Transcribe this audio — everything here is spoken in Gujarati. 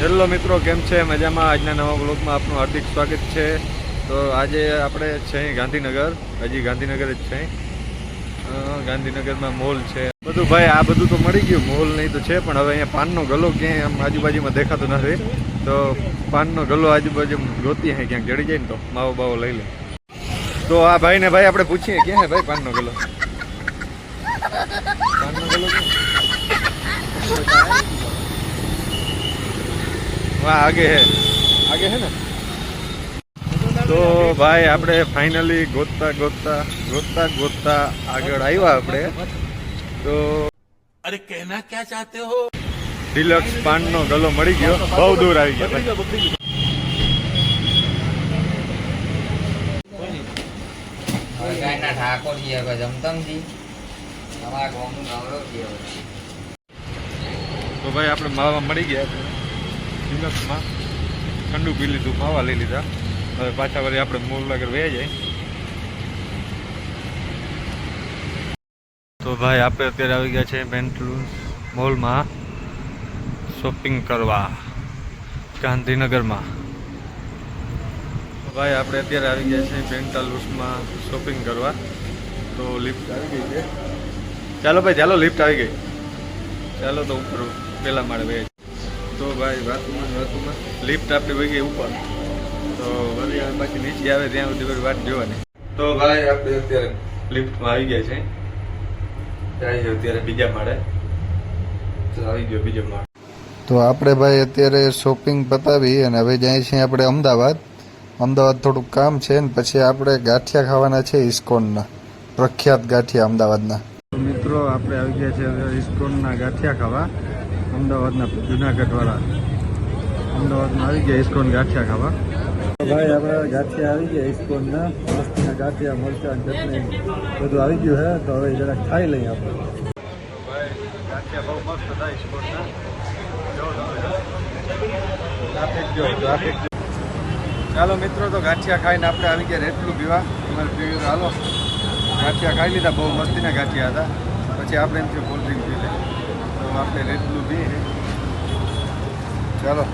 હેલો મિત્રો, કેમ છે? મજામાં? આજના નવા બ્લોગમાં આપનું હાર્દિક સ્વાગત છે. તો આજે આપણે છે ગાંધીનગર. હજી ગાંધીનગર જ છે. ગાંધીનગરમાં મોલ છે. બધું ભાઈ, આ બધું તો મળી ગયું. મોલ નહીં તો છે, પણ હવે અહીંયા પાનનો ગલો ક્યાંય આમ આજુબાજુમાં દેખાતો નથી તો પાનનો ગલો આજુબાજુ ગોતી હે, ક્યાંક જડી જાય ને તો. માવો બાવો લઈ લે. તો આ ભાઈને ભાઈ આપણે પૂછીએ, ક્યાં હે ભાઈ પાનનો ગલો? પાનનો ગલો ક્યાં? વાહ આગે હે આગે હે ને તો ભાઈ આપણે ફાઇનલી ગોતતા ગોતતા ગોતતા ગોતતા આગળ આવ્યા આપણે તો अरे कहना क्या चाहते हो ડિલક્સ પાનનો ગલો મળી ગયો બહુ દૂર આવી ગયા ભાઈ. ગાયના ઠાકોર છીએ કે જમતમજી અમારા ગામનું નવરો છીએ તો ભાઈ આપણે માવા મળી ગયા ડિલક્સમાં ઠંડુ પી લીધું, ખાવા લઈ લીધા. હવે પાછા વળી આપણે મૂળ આગળ વહી જાય તો ભાઈ, આપણે અત્યારે આવી ગયા છે પેન્ટલુન્સ મોલમાં શોપિંગ કરવા, ગાંધીનગરમાં. ભાઈ, આપણે અત્યારે આવી ગયા છે પેન્ટાલુસમાં શોપિંગ કરવા. તો લિફ્ટ આવી ગઈ છે. ચાલો ભાઈ, ચાલો, લિફ્ટ આવી ગઈ. ચાલો તો ઉપર પહેલાં માળે બે તો ભાઈ વાતુમાં ને લિફ્ટ આપણી વહી ગઈ ઉપર. તો વળી બાકી નીચે આવે ત્યાં સુધી વાટ જોવાની. તો ભાઈ આપણે અત્યારે લિફ્ટમાં આવી ગયા છે. જાય છે અત્યારે બીજા માળે. તો આવી ગયો બીજો માળે. તો આપણે ભાઈ અત્યારે શોપિંગ પતાવી અને હવે જાય છીએ આપણે અમદાવાદ. અમદાવાદ થોડુંક કામ છે ને પછી આપણે ગાંઠિયા ખાવાના છે ઇસ્કોનના. પ્રખ્યાત ગાંઠિયા અમદાવાદના. મિત્રો આપણે આવી ગયા છે ઇસ્કોનના ગાંઠિયા ખાવા. અમદાવાદના જુનાગઢવાળા. અમદાવાદમાં આવી ગયા ઇસ્કોન ગાંઠિયા ખાવા. ભાઈ, આપણે ગાંઠિયા આવી ગયા ઇસ્કોનના. મસ્તીના ગાંઠિયા, મરચાં, ચટણી, બધું આવી ગયું હે. તો હવે જરાક ખાઈ લઈએ આપણે. ટ્રાફિક ટ્રાફિક ચાલો મિત્રો, તો ગાંઠિયા ખાઈને આપણે આવી ગયા રેટલું પીવા. તમારે પીવું હાલો. ગાંઠિયા ખાઈ લીધા, બહુ મસ્તીના ગાંઠિયા હતા. પછી આપણે એમ થયું તો આપણે રેટલું પીએ ચાલો.